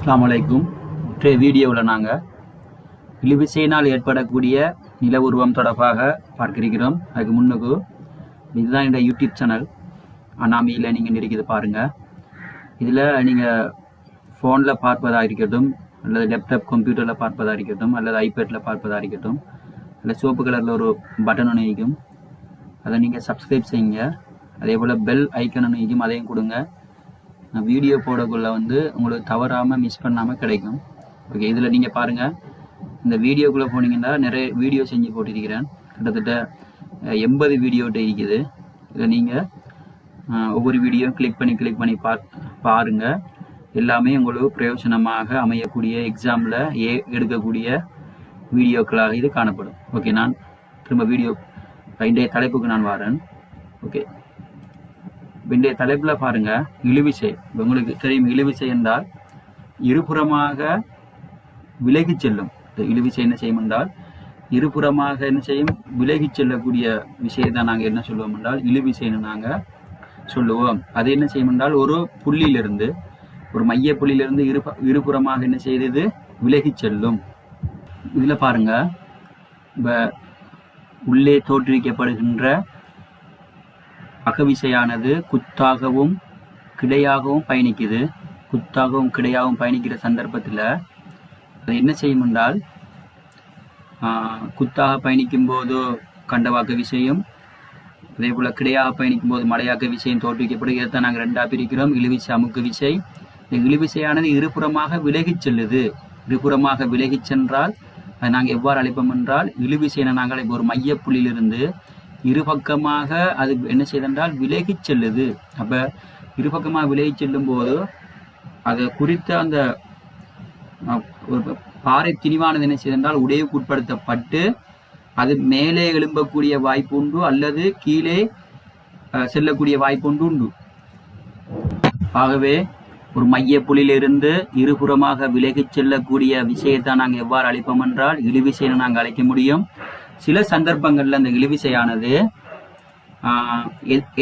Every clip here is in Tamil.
அஸ்லாம் அலைக்கும். இன்றைய வீடியோவில் நாங்கள் இழுவிசையினால் ஏற்படக்கூடிய நில உருவம் தொடர்பாக பார்க்கிருக்கிறோம். அதுக்கு முன்னுக்கு இதுதான் என்னோட யூடியூப் சேனல். அனாமியில் நீங்கள் இருக்குது பாருங்கள் இதில் நீங்கள் ஃபோனில் பார்ப்பதாக இருக்கட்டும் அல்லது லேப்டாப் கம்ப்யூட்டரில் பார்ப்பதாக இருக்கட்டும் அல்லது ஐபேட்டில் பார்ப்பதாக இருக்கட்டும் அல்லது சிவப்பு கலரில் ஒரு பட்டன் ஒன்று இருக்கும் அதை நீங்கள் சப்ஸ்கிரைப் செய்யுங்க. அதே போல் பெல் ஐக்கன் ஒன்று இருக்கும் அதையும் கொடுங்க. வீடியோ போடக்குள்ள வந்து உங்களுக்கு தவறாமல் மிஸ் பண்ணாமல் கிடைக்கும். ஓகே இதில் நீங்கள் பாருங்கள் இந்த வீடியோக்குள்ளே போனீங்கன்னா நிறைய வீடியோ செஞ்சு போட்டிருக்கிறேன். கிட்டத்தட்ட எண்பது வீடியோட்ட இருக்குது. இதில் நீங்கள் ஒவ்வொரு வீடியோ கிளிக் பண்ணி கிளிக் பண்ணி பா பாருங்கள் எல்லாமே உங்களுக்கு பிரயோஜனமாக அமையக்கூடிய எக்ஸாமில் ஏ எடுக்கக்கூடிய வீடியோக்களாக இது காணப்படும். ஓகே நான் திரும்ப வீடியோ இன்றைய தலைப்புக்கு நான் வரேன். ஓகே இன்றைய தலைப்பில் பாருங்க. இழுவிசை. உங்களுக்கு தெரியும் இழுவிசை என்றால் இருபுறமாக விலகிச் செல்லும். இந்த இழுவிசை என்ன செய்யும் என்றால் இருபுறமாக என்ன செய்யும்? விலகிச் செல்லக்கூடிய விஷயத்தை நாங்கள் என்ன சொல்லுவோம் என்றால் இழுவிசைன்னு நாங்கள் சொல்லுவோம். அது என்ன செய்யும் என்றால் ஒரு புள்ளியிலிருந்து ஒரு மைய புள்ளியிலிருந்து இரு இருபுறமாக என்ன செய்தது விலகிச் செல்லும். இதில் பாருங்க. இப்போ உள்ளே தோற்றுவிக்கப்படுகின்ற அகவிசையானது குத்தாகவும் கிடையாகவும் பயணிக்குது. குத்தாகவும் கிடையாகவும் பயணிக்கிற சந்தர்ப்பத்தில் அது என்ன செய்யும் என்றால் ஆஹ், குத்தாக பயணிக்கும் போது கண்டவாக்க விசையும் அதே போல் கிடையாக பயணிக்கும் போது மலையாக்க விசையும் தோற்றுவிக்கப்படுகிறது. தான் நாங்கள் ரெண்டாக பிரிக்கிறோம். இழுவிசை அமுக்கு விசை. இந்த இழுவிசையானது இருபுறமாக விலகிச் செல்லுது. இருபுறமாக விலகிச் சென்றால் அதை நாங்கள் எவ்வாறு அழைப்போம் என்றால் இழுவிசையினை நாங்கள் இப்போ ஒரு மையப்புள்ளியிலிருந்து இருபக்கமாக அது என்ன செய்தென்றால் விலகிச் செல்லுது. அப்போ இருபக்கமாக விலகி செல்லும் போது அது குறித்த அந்த ஒரு பாறை திணிவானது என்ன செய்தென்றால் உடைவுக்குட்படுத்தப்பட்டு அது மேலே எழும்பக்கூடிய வாய்ப்பு உண்டு அல்லது கீழே அஹ், செல்லக்கூடிய வாய்ப்பு உண்டு உண்டு. ஆகவே ஒரு மைய புள்ளியிலிருந்து இருபுறமாக விலகிச் செல்லக்கூடிய விஷயத்தை நாங்கள் எவ்வாறு அழைப்போம் என்றால் இழுவிசைன்னு நாங்கள் அழைக்க முடியும். சில சந்தர்ப்பங்களில் அந்த இழுவிசையானது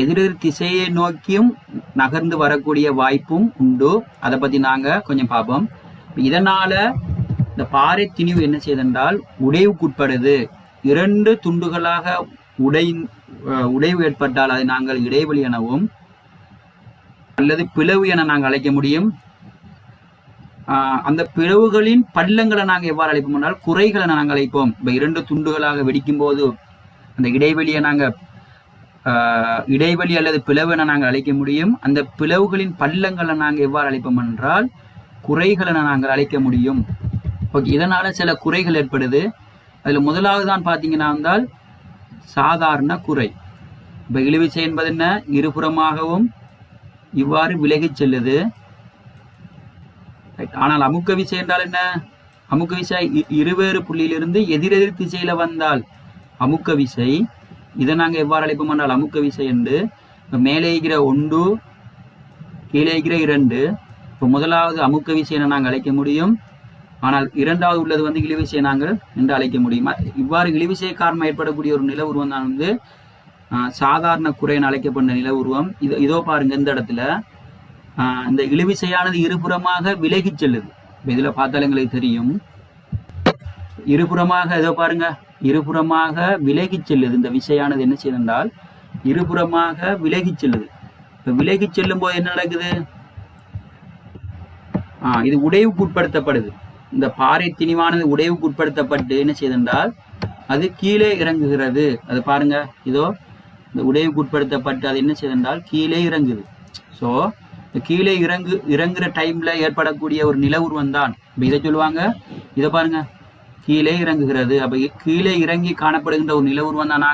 எதிரெதிர் திசையை நோக்கியும் நகர்ந்து வரக்கூடிய வாய்ப்பும் உண்டு. அதை பற்றி நாங்கள் கொஞ்சம் பார்ப்போம் இதனால் இந்த பாறை திணிவு என்ன செய்தென்றால் உடைவுக்குட்படுது. இரண்டு துண்டுகளாக உடை உடைவு ஏற்பட்டால் அதை நாங்கள் இடைவெளி எனவும் அல்லது பிளவு என நாங்கள் அழைக்க முடியும். அந்த பிளவுகளின் பள்ளங்களை நாங்கள் எவ்வாறு அழைப்போம் என்றால் குறைகளை நாங்கள் அழைப்போம். இப்போ இரண்டு துண்டுகளாக வெடிக்கும் போது அந்த இடைவெளியை நாங்கள் ஆஹ் இடைவெளி அல்லது பிளவு என நாங்கள் அழைக்க முடியும். அந்த பிளவுகளின் பள்ளங்களை நாங்கள் எவ்வாறு அழைப்போம் என்றால் குறைகளை நாங்கள் அழைக்க முடியும். ஓகே இதனால சில குறைகள் ஏற்படுது. அதில் முதலாவது தான் பார்த்தீங்கன்னா இருந்தால் சாதாரண குறை. இப்போ இழுவிசை என்பது என்ன? இருபுறமாகவும் இவ்வாறு விலகிச் செல்லுது. ஆனால் அமுக்க விசை என்றால் என்ன? அமுக்க விசை இ- இருவேறு புள்ளியிலிருந்து எதிரெதிர் திசையில வந்தால் அமுக்க விசை இதை நாங்கள் எவ்வாறு அழைப்போம் என்றால் அமுக்க விசை என்று மேலே இருக்கிற ஒன்று கீழே இருக்கிற இரண்டு இப்போ முதலாவது அமுக்க விசையை நாங்கள் அழைக்க முடியும். ஆனால் இரண்டாவது உள்ளது வந்து இழிவிசையை நாங்கள் என்று அழைக்க முடியும். இவ்வாறு இழிவிசை காரணம் ஏற்படக்கூடிய ஒரு நில உருவம் தான் வந்து சாதாரண குறைன்னு அழைக்கப்பட்ட நில உருவம். இதோ பாருங்க இந்த இடத்துல. இந்த இழுவிசையானது இருபுறமாக விலகிச் செல்லுது. இதில் பார்த்தால் எங்களுக்கு தெரியும். இருபுறமாக இதோ பாருங்க இருபுறமாக விலகிச் செல்லுது. இந்த விசையானது என்ன செய்யுதுன்றால் இருபுறமாக விலகிச் செல்லுது. இப்போ விலகிச் செல்லும் போது என்ன நடக்குது? ஆஹ், இது உடைவுக்கு உட்படுத்தப்படுது. இந்த பாறை திணிவானது உடைவுக்கு உட்படுத்தப்பட்டு என்ன செய்தென்றால் அது கீழே இறங்குகிறது. அது பாருங்க இதோ இந்த உடைவுக்கு உட்படுத்தப்பட்டு அது என்ன செய்தென்றால் கீழே இறங்குது. ஸோ கீழே இறங்கு இறங்குற டைம்ல ஏற்படக்கூடிய ஒரு நில உருவம் தான் இப்போ இதை சொல்லுவாங்க? இதை பாருங்க. கீழே இறங்குகிறது. அப்போ கீழே இறங்கி காணப்படுகின்ற ஒரு நில உருவம் தான்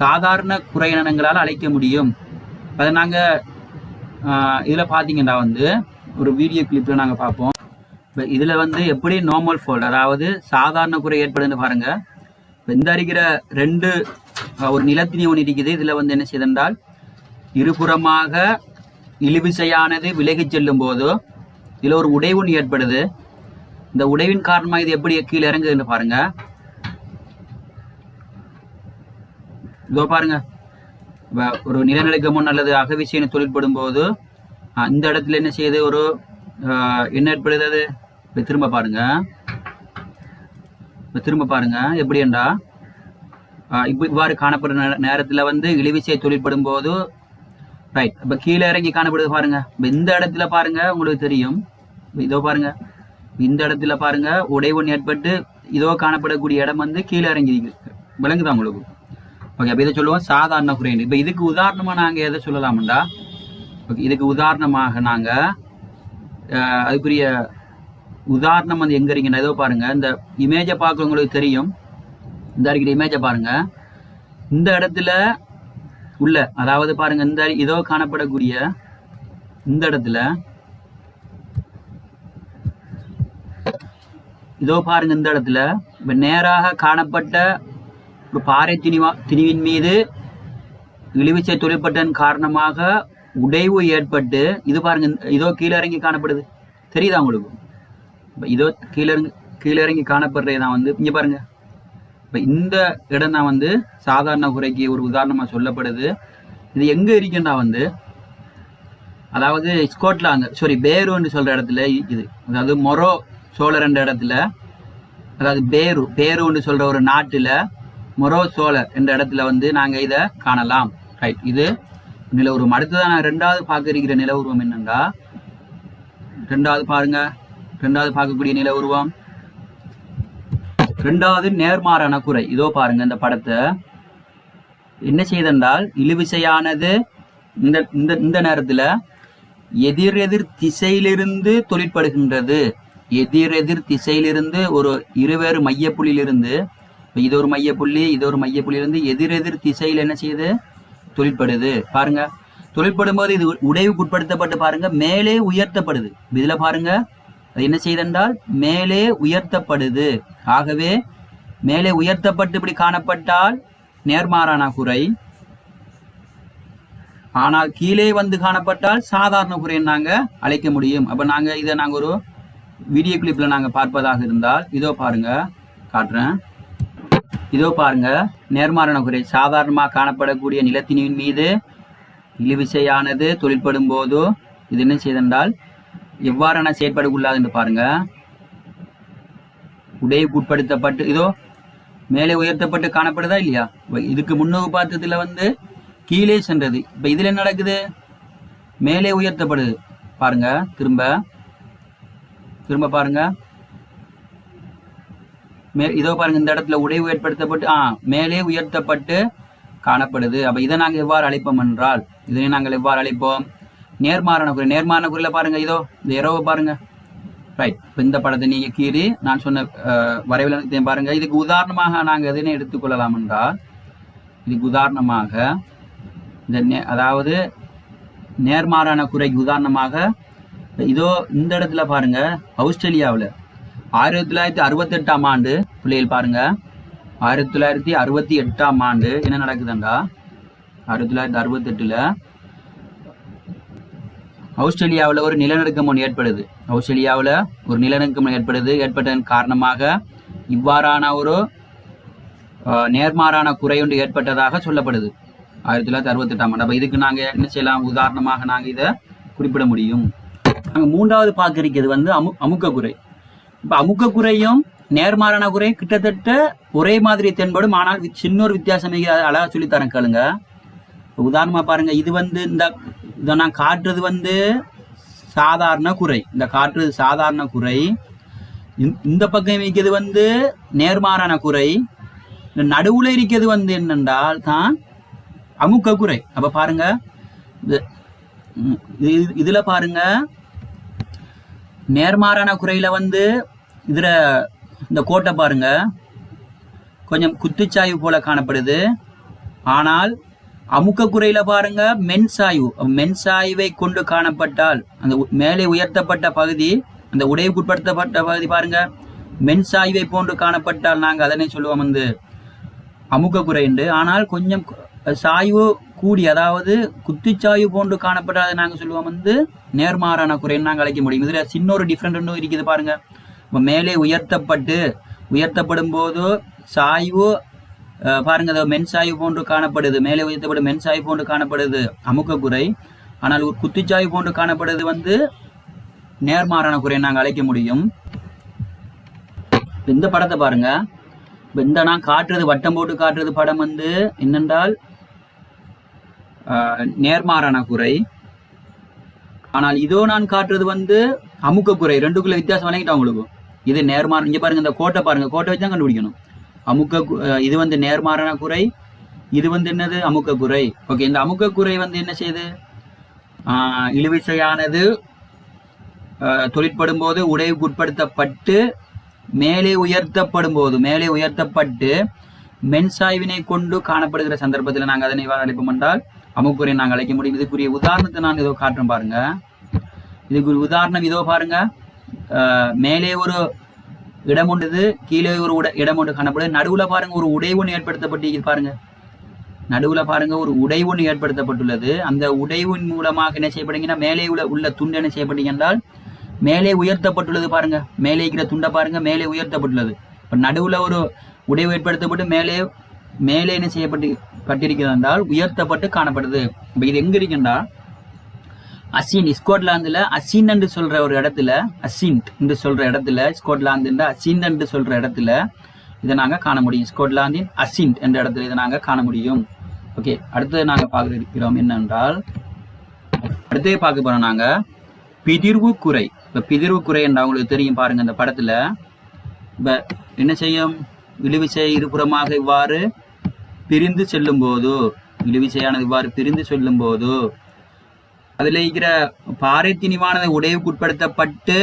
சாதாரண குறையினங்களால் அழைக்க முடியும். அதை நாங்கள் இதில் பார்த்தீங்கன்னா வந்து ஒரு வீடியோ கிளிப்பில் நாங்கள் பார்ப்போம். இப்போ இதில் வந்து எப்படி நார்மல் ஃபோல்ட் அதாவது சாதாரண குறை ஏற்படுதுன்னு பாருங்கள் இப்போ இந்த இருக்கிற ரெண்டு ஒரு நிலத்தினி ஒன்று இருக்குது இதில் வந்து என்ன செய்தென்றால் இருபுறமாக இழுவிசையானது விலகிச் செல்லும் போது இதில் ஒரு உடைவுன்னு ஏற்படுது. இந்த உடைவின் காரணமா இது எப்படி கீழே இறங்குதுன்னு பாருங்க. இதோ பாருங்க. ஒரு நிலநடுக்கமும் அல்லது அகவிசைன்னு தொழிற்படும் போது இந்த இடத்துல என்ன செய்யுது? ஒரு என்ன ஏற்படுது? அது திரும்ப பாருங்க. திரும்ப பாருங்க. எப்படி என்றா இப்போ இவ்வாறு காணப்படுற நேர- வந்து இழிவிசை தொழிற்படும் போது ரைட் இப்ப கீழே இறங்கி காணப்படுது பாருங்க. இந்த இடத்துல பாருங்க உங்களுக்கு தெரியும். இதோ பாருங்க. இந்த இடத்துல பாருங்க உடைவன் ஏற்பட்டு இதோ காணப்படக்கூடிய இடம் வந்து கீழே இறங்கி விளங்குதா உங்களுக்கு? ஓகே அப்ப இதை சொல்லுவோம் சாதாரண குறையீடு இப்ப இதுக்கு உதாரணமா நாங்க எதை சொல்லலாம்டா? ஓகே இதுக்கு உதாரணமாக நாங்க அதுக்குரிய உதாரணம் வந்து எங்க இருக்கீங்க ஏதோ பாருங்க. இந்த இமேஜை பார்க்குறவங்களுக்கு தெரியும். இந்த இருக்கிற இமேஜை பாருங்க. இந்த இடத்துல உள்ள அதாவது பாருங்க இந்த இதோ காணப்படக்கூடிய இந்த இடத்துல இதோ பாருங்க இந்த இடத்துல இப்போ நேராக காணப்பட்ட ஒரு பாறை திணிவா திணிவின் மீது இழிவிசை தொழிற்பட்டன் காரணமாக உடைவு ஏற்பட்டு இது பாருங்க இதோ கீழே இறங்கி காணப்படுது. தெரியுதா உங்களுக்கு? இதோ கீழே இறங்கி கீழே இறங்கி காணப்படுறது தான் வந்து இங்கே பாருங்க. இப்ப இந்த இடம் வந்து சாதாரண குறைக்கு ஒரு உதாரணமா சொல்லப்படுது. இது எங்க இருக்குன்னா வந்து அதாவது ஸ்கோட்லாந்து சாரி பேருன்னு சொல்ற இடத்துல இது. அதாவது மொரோ சோழர் என்ற இடத்துல அதாவது பேரு பேருன்னு சொல்ற ஒரு நாட்டுல மொரோ சோழர் என்ற இடத்துல வந்து நாங்க இத காணலாம். ரைட் இது நில உருவம் அடுத்ததான் நான் ரெண்டாவது பார்க்க இருக்கிற நில உருவம் என்னன்னா ரெண்டாவது பாருங்க. ரெண்டாவது பார்க்கக்கூடிய நில உருவம் ரெண்டாவது நேர்மாறான குறை இதோ பாருங்க இந்த படத்தை. என்ன செய்தென்றால் இழுவிசையானது இந்த இந்த இந்த நேரத்தில் எதிரெதிர் திசையிலிருந்து தொழிற்படுகின்றது. எதிரெதிர் திசையிலிருந்து ஒரு இருவேறு மையப்புள்ளியிலிருந்து இது ஒரு மையப்புள்ளி இது ஒரு மையப்புள்ளியிலிருந்து எதிரெதிர் திசையில் என்ன செய்யுது? தொழிற்படுது. பாருங்க. தொழிற்படும் போது இது உடைவுக்குட்படுத்தப்பட்டு பாருங்க மேலே உயர்த்தப்படுது. இதில் பாருங்க. அது என்ன செய்தென்றால் மேலே உயர்த்தப்படுது. ஆகவே மேலே உயர்த்தப்பட்டு இப்படி காணப்பட்டால் நேர்மாறான குறை. ஆனால் கீழே வந்து காணப்பட்டால் சாதாரண குறை நாங்க அழைக்க முடியும். அப்ப நாங்க இதை நாங்க ஒரு வீடியோ கிளிப்ல நாங்க பார்ப்பதாக இருந்தால் இதோ பாருங்க காட்டுறேன். இதோ பாருங்க நேர்மாறான குறை. சாதாரணமாக காணப்படக்கூடிய நிலத்தினின் மீது இழுவிசையானது தொழிற்படும் போதோ இது என்ன செய்தென்றால் எவ்வாறான செயற்பாடு பாருங்க. உடைவுக்கு உட்படுத்தப்பட்டு இதோ மேலே உயர்த்தப்பட்டு காணப்படுதா இல்லையா? இதுக்கு முன்னோக்கு பார்த்ததுல வந்து கீழே சென்றது. இப்ப இதுல என்ன நடக்குது? மேலே உயர்த்தப்படுது. பாருங்க திரும்ப திரும்ப பாருங்க. மே இதோ பாருங்க இந்த இடத்துல உடைவு ஏற்படுத்தப்பட்டு ஆ மேலே உயர்த்தப்பட்டு காணப்படுது. அப்ப இதை நாங்கள் எவ்வாறு அழைப்போம் என்றால் இதனை நாங்கள் எவ்வாறு அழைப்போம்? நேர்மாறான குறி நேர்மாறான குறியில் பாருங்க இதோ இந்த இரவை பாருங்க. ரைட் இப்போ இந்த படத்தை நீங்கள் கீறி நான் சொன்ன வரைவில் பாருங்க. இதுக்கு உதாரணமாக நாங்க எதுன்னு எடுத்துக்கொள்ளலாம் என்றால் இதுக்கு உதாரணமாக இந்த நே- அதாவது நேர்மாறான குறைக்கு உதாரணமாக இதோ இந்த இடத்துல பாருங்க ஆஸ்திரேலியாவில் ஆயிரத்தி தொள்ளாயிரத்தி அறுபத்தெட்டாம் ஆண்டு பிள்ளைகள் பாருங்க ஆயிரத்தி தொள்ளாயிரத்தி அறுபத்தி எட்டாம் ஆண்டு என்ன நடக்குதுண்டா? ஆயிரத்தி தொள்ளாயிரத்தி அறுபத்தெட்டுல ஆஸ்திரேலியாவில் ஒரு நிலநடுக்கம் ஒன்று ஏற்படுது. ஆஸ்திரேலியாவில் ஒரு நிலநடுக்கம் ஏற்படுது. ஏற்பட்டதன் காரணமாக இவ்வாறான ஒரு நேர்மாறான குறை ஏற்பட்டதாக சொல்லப்படுது. ஆயிரத்தி தொள்ளாயிரத்தி அறுபத்தெட்டாம் ஆண்டு. அப்போ இதுக்கு நாங்கள் என்ன செய்யலாம்? உதாரணமாக நாங்கள் இதை குறிப்பிட முடியும். நாங்கள் மூன்றாவது பார்க்க இருக்கிறது வந்து அமு அமுக்க குறை. இப்போ அமுக்க குறையும் நேர்மாறான குறை கிட்டத்தட்ட ஒரே மாதிரி தென்படும். ஆனால் வி- சின்ன ஒரு வித்தியாசம். அழகாக அழகா சொல்லித்தரேன் கேளுங்க. உதாரணமாக உதாரணமா பாருங்க. இது வந்து இந்த இதை நான் காட்டுறது வந்து சாதாரண குறை. இந்த காட்டுறது சாதாரண குறை. இந்த- இந்த பக்கம் இருக்கிறது வந்து நேர்மாறான குறை. இந்த நடுவில் இருக்கிறது வந்து என்னென்றால் தான் அமுக்க குறை. அப்போ பாருங்க. இதில் பாருங்க. நேர்மாறான குறையில் வந்து இதில் இந்த கோட்டை பாருங்க. கொஞ்சம் குத்துச்சாய்வு போல காணப்படுது. ஆனால் அமுக்க குறையில பாருங்க மென்சாய்வு மென்சாய்வை கொண்டு காணப்பட்டால் அந்த மேலே உயர்த்தப்பட்ட பகுதி அந்த உடைவுக்குட்படுத்தப்பட்ட பகுதி பாருங்க மென்சாய்வை போன்று காணப்பட்டால் நாங்கள் அதனை சொல்லுவோம் வந்து அமுக்க குறை என்று. ஆனால் கொஞ்சம் சாய்வு கூடி அதாவது குத்துச்சாய்வு போன்று காணப்பட்டால் அதை நாங்கள் சொல்லுவோம் வந்து நேர்மாறான குறைன்னு நாங்கள் அழைக்க முடியும். இதில் சின்ன ஒரு டிஃப்ரெண்ட் ஒன்றும் இருக்குது பாருங்க. மேலே உயர்த்தப்பட்டு உயர்த்தப்படும் போது சாய்வு பாருங்க அது மென் சாய்வு போன்று காணப்படுது. மேலே உயர்த்தப்படும் மென்சாயிவு போன்று காணப்படுது. அமுக குறை. ஆனால் ஒரு குத்துச்சாய்வு போன்று காணப்படுது வந்து நேர்மாறான குறையை நாங்கள் அழைக்க முடியும். இந்த படத்தை பாருங்க. இந்த நான் காட்டுறது வட்டம் போட்டு காட்டுறது படம் வந்து என்னென்றால் ஆஹ், நேர்மாறான குறை. ஆனால் இதோ நான் காட்டுறது வந்து அமுக்க குறை. ரெண்டுக்குள்ள வித்தியாசம் வழங்கிட்டோம் உங்களுக்கு. இது நேர்மாற இங்கே பாருங்க இந்த கோட்டை பாருங்க. கோட்டை வச்சு தான் கண்டுபிடிக்கணும். அமுக்க இது வந்து நேர்மாறான குறை இது வந்து என்னது? அமுக்க குறை. ஓகே இந்த அமுக்க குறை வந்து என்ன செய்யுது இழுவிசையானது ஆஹ் தொழிற்படும் போது உடைவுக்கு உட்படுத்தப்பட்டு மேலே உயர்த்தப்படும் போது மேலே உயர்த்தப்பட்டு மென்சாய்வினை கொண்டு காணப்படுகிற சந்தர்ப்பத்தில் நாங்கள் அதனை அழைப்போம் என்றால் அமுக்குறை நாங்கள் அழைக்க முடியும். இதுக்குரிய உதாரணத்தை நான் இதோ காட்டுறேன் பாருங்க. இதுக்கு உதாரணம் இதோ பாருங்க. மேலே ஒரு இடம் உண்டுது கீழே ஒரு உட இடம் ஒன்று காணப்படுது நடுவில் பாருங்க ஒரு உடை ஒன்று ஏற்படுத்தப்பட்டு பாருங்க. நடுவில் பாருங்க ஒரு உடை ஒன்று ஏற்படுத்தப்பட்டுள்ளது. அந்த உடைவின் மூலமாக என்ன செய்யப்படுங்கன்னா மேலே உள்ள உள்ள துண்டு என்ன செய்யப்படுங்க என்றால் மேலே உயர்த்தப்பட்டுள்ளது பாருங்க. மேலே இருக்கிற துண்டை பாருங்க மேலே உயர்த்தப்பட்டுள்ளது. இப்போ நடுவில் ஒரு உடைவு ஏற்படுத்தப்பட்டு மேலே மேலே என்ன செய்யப்பட்டு பட்டிருக்கிறது என்றால் உயர்த்தப்பட்டு காணப்படுது. இப்போ இது எங்க இருக்குன்னா அசின் ஸ்கோட்லாந்துல அசின் என்று சொல்ற ஒரு இடத்துல அசின்ட் என்று சொல்ற இடத்துல ஸ்கோட்லாந்து அசின் என்று சொல்ற இடத்துல இதை நாங்க காண முடியும். ஸ்கோட்லாந்தின் அசின்ட் என்ற இடத்துல இதை நாங்க காண முடியும். ஓகே அடுத்தது நாங்க பார்க்க இருக்கிறோம் என்னென்றால் அடுத்தது பார்க்க போறோம் நாங்க. பிதிர்வு குறை. இப்ப பிதிர்வு குறை என்ற அவங்களுக்கு தெரியும் பாருங்க இந்த படத்துல. இப்ப என்ன செய்யும்? இழுவிசை இருபுறமாக இவ்வாறு பிரிந்து செல்லும் போது இழுவிசையானது இவ்வாறு பிரிந்து செல்லும் போது அதில் இருக்கிற பாறை உடைவுக்கு உட்படுத்தப்பட்டு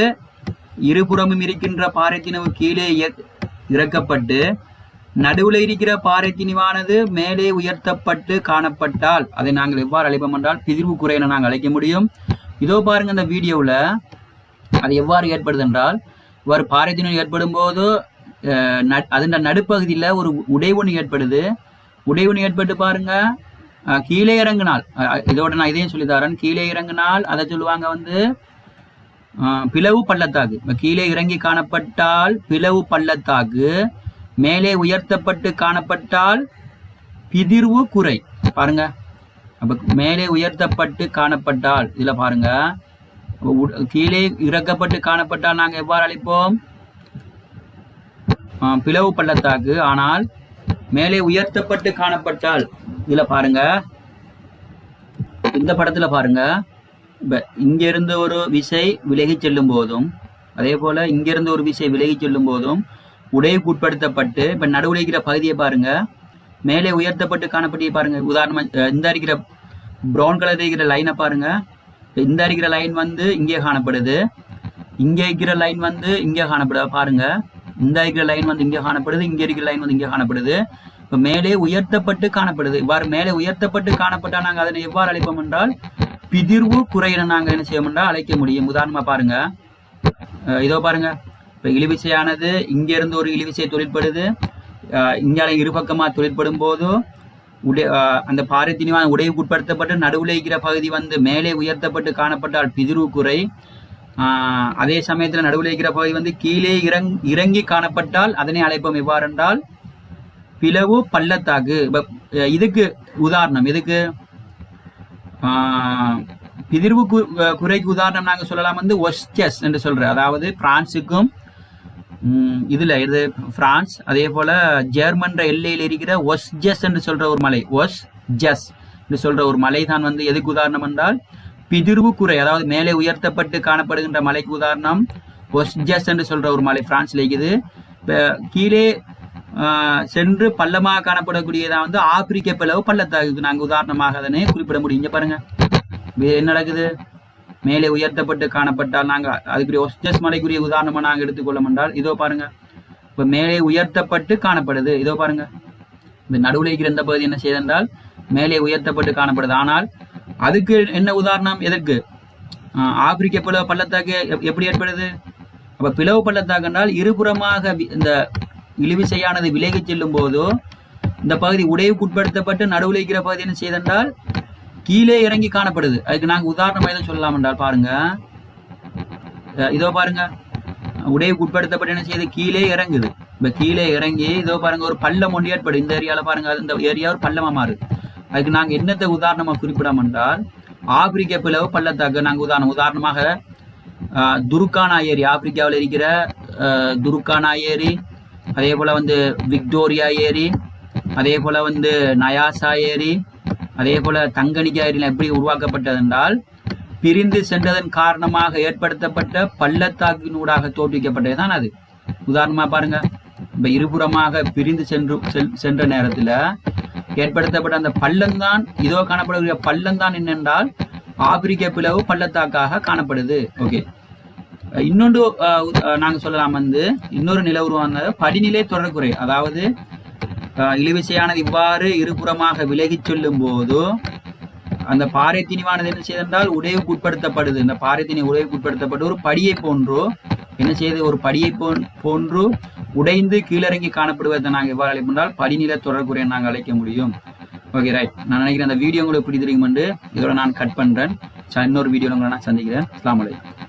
இருபுறமும் இருக்கின்ற பாறை கீழே இறக்கப்பட்டு நடுவில் இருக்கிற பாறை மேலே உயர்த்தப்பட்டு காணப்பட்டால் அதை நாங்கள் எவ்வாறு அழைப்போம் என்றால் பிதிர்வு குறையின நாங்கள் அழைக்க முடியும். இதோ பாருங்க இந்த வீடியோவில் அது எவ்வாறு ஏற்படுது என்றால் இவ்வாறு பாறை ஏற்படும் போது நட்- அதன் நடுப்பகுதியில் ஒரு உடைவொன்று ஏற்படுது. உடைவுன்னு ஏற்பட்டு பாருங்கள் கீழே இறங்கினால். இதோட நான் இதையும் சொல்லி தரேன். கீழே இறங்கினால் அதை சொல்லுவாங்க வந்து பிளவு பள்ளத்தாக்கு. கீழே இறங்கி காணப்பட்டால் பிளவு பள்ளத்தாக்கு மேலே உயர்த்தப்பட்டு காணப்பட்டால் பிதிர்வு குறை. பாருங்க. அப்ப மேலே உயர்த்தப்பட்டு காணப்பட்டால் இதுல பாருங்க. கீழே இறக்கப்பட்டு காணப்பட்டால் நாங்கள் எவ்வாறு அழைப்போம்? பிளவு பள்ளத்தாக்கு. ஆனால் மேலே உயர்த்தப்பட்டு காணப்பட்டால் இதுல பாருங்க. இந்த படத்துல பாருங்க. இங்கிருந்து ஒரு விசை விலகி செல்லும் போதும் அதே போல இங்க இருந்து ஒரு விசை விலகி செல்லும் போதும் உடைவுக்கு உட்படுத்தப்பட்டு இப்போ நடுவுல இருக்கிற பகுதியை பாருங்க. மேலே உயர்த்தப்பட்டு காணப்பட்டு பாருங்க. உதாரணமாக இந்த இருக்கிற பிரவுன் கலர் இருக்கிற லைனை பாருங்க. இந்த இருக்கிற லைன் வந்து இங்கே காணப்படுது. இங்கே இருக்கிற லைன் வந்து இங்கே காணப்படுது. பாருங்க. இந்த இருக்கிற லைன் வந்து இங்கே காணப்படுது. இங்க இருக்கிற லைன் வந்து இங்கே காணப்படுது. இப்ப மேலே உயர்த்தப்பட்டு காணப்படுது. இவ்வாறு மேலே உயர்த்தப்பட்டு காணப்பட்டா நாங்கள் அதனை எவ்வாறு அழைப்போம் என்றால் பிதிர்வு குறையின நாங்கள் என்ன செய்ய என்றால் அழைக்க முடியும். உதாரணமா பாருங்க. இதோ பாருங்க. இப்ப இழுவிசையானது இங்கேருந்து ஒரு இழுவிசை தொழிற்படுது. அஹ் இங்கால இருபக்கமா தொழிற்படும் போது உடை அந்த பாரத்தினிவான உடைவுக்கு உட்படுத்தப்பட்டு நடுவில் இருக்கிற பகுதி வந்து மேலே உயர்த்தப்பட்டு காணப்பட்டால் பிதிர்வு குறை. ஆஹ் அதே சமயத்தில் நடுவில் இருக்கிற பகுதி வந்து கீழே இறங் இறங்கி காணப்பட்டால் அதனை அழைப்போம். எவ்வாறு என்றால் பிளவு பள்ளத்தாக்கு. இதுக்கு உதாரணம் இதுக்கு ஆஹ் பிதிர்வு குறைக்கு உதாரணம் நாங்கள் சொல்லலாம் வந்து ஒஸ்டஸ் என்று சொல்ற அதாவது பிரான்ஸுக்கும் இதில் இதுல இது பிரான்ஸ் அதே போல ஜெர்மன்ற எல்லையில் இருக்கிற ஒஸ்ஜஸ் என்று சொல்ற ஒரு மலை. ஒஸ் ஜஸ் என்று சொல்ற ஒரு மலை தான் வந்து எதுக்கு உதாரணம் என்றால் பிதிர்வு குறை அதாவது மேலே உயர்த்தப்பட்டு காணப்படுகின்ற மலைக்கு உதாரணம் ஒஸ்ஜஸ் என்று சொல்ற ஒரு மலை பிரான்ஸ்ல இருக்குது. கீழே சென்று பள்ளமாக காணப்படக்கூடியதாக வந்து ஆப்பிரிக்க பிளவு பள்ளத்தாக்கு. நாங்கள் உதாரணமாக அதனை குறிப்பிட முடியும். இங்கே பாருங்க. இது என்ன நடக்குது? மேலே உயர்த்தப்பட்டு காணப்பட்டால் நாங்கள் அதுக்குரிய ஒஸ்டஸ் மலைக்குரிய உதாரணமாக நாங்கள் எடுத்துக்கொள்ள என்றால் இதோ பாருங்க. இப்போ மேலே உயர்த்தப்பட்டு காணப்படுது. இதோ பாருங்க. இந்த நடுவில் இருக்கிற இந்த பகுதி என்ன செய்தென்றால் மேலே உயர்த்தப்பட்டு காணப்படுது. ஆனால் அதுக்கு என்ன உதாரணம்? எதற்கு? ஆப்பிரிக்க பிளவு பள்ளத்தாக்கு எப்படி ஏற்படுது? அப்போ பிளவு பள்ளத்தாக்கு என்றால் இருபுறமாக இந்த இழுவிசையானது விலகிச் செல்லும் போதோ இந்த பகுதி உடைவுக்கு உட்படுத்தப்பட்டு நடுவில் இருக்கிற பகுதி என்ன செய்தென்றால் கீழே இறங்கி காணப்படுது. அதுக்கு நாங்க உதாரணமாக எதுவும் சொல்லலாம் என்றால் பாருங்க. இதோ பாருங்க. உடைவுக்கு உட்படுத்தப்பட்டு என்ன செய்யுது கீழே இறங்குது. இப்போ கீழே இறங்கி இதோ பாருங்க ஒரு பள்ளம் ஒன்று ஏற்படும். இந்த ஏரியால பாருங்க அது இந்த ஏரியா ஒரு பள்ளமாக மாறுது அதுக்கு நாங்க என்னத்தை உதாரணமாக குறிப்பிடாம என்றால் ஆப்பிரிக்க பிளவு பள்ளத்தாக்கு நாங்க உதாரணம். உதாரணமாக துருக்கானா ஏரி ஆப்பிரிக்காவில் இருக்கிற துருக்கானா ஏரி அதே போல் வந்து விக்டோரியா ஏரி அதே போல் வந்து நயாசா ஏரி அதே போல் தங்கனிகா ஏரியில் எப்படி உருவாக்கப்பட்டது என்றால் பிரிந்து சென்றதன் காரணமாக ஏற்படுத்தப்பட்ட பள்ளத்தாக்கினூடாக தோற்றுவிக்கப்பட்டது தான் அது. உதாரணமாக பாருங்க இப்போ இருபுறமாக பிரிந்து சென்று சென்ற நேரத்தில் ஏற்படுத்தப்பட்ட அந்த பள்ளம்தான் இதோ காணப்படக்கூடிய பள்ளம்தான் என்னென்றால் ஆப்பிரிக்க பிளவு பள்ளத்தாக்காக காணப்படுது. ஓகே. இன்னொன்று நாங்கள் சொல்லலாம் வந்து இன்னொரு நில உருவானது படிநிலை தொடர்குறை அதாவது இழுவிசையானது இவ்வாறு இருபுறமாக விலகிச் செல்லும் போது அந்த பாறை திணிவானது என்ன செய்தென்றால் உடைவுக்கு உட்படுத்தப்படுது. இந்த பாறை திணி உடைவுக்கு உட்படுத்தப்பட்டு ஒரு படியை போன்றோ என்ன செய்து ஒரு படியை போன் போன்று உடைந்து கீழறங்கி காணப்படுவதை நாங்கள் எவ்வாறு அழைப்பால் படிநிலை தொடர்புரை நாங்கள் அழைக்க முடியும். ஓகே ரைட் நான் நினைக்கிறேன் அந்த வீடியோ உங்களுக்கு பிடித்திருக்கும் என்று இதோட நான் கட் பண்ணுறேன் இன்னொரு வீடியோவில் உங்களை நான் சந்திக்கிறேன். அஸ்லாம் வலைக்கம்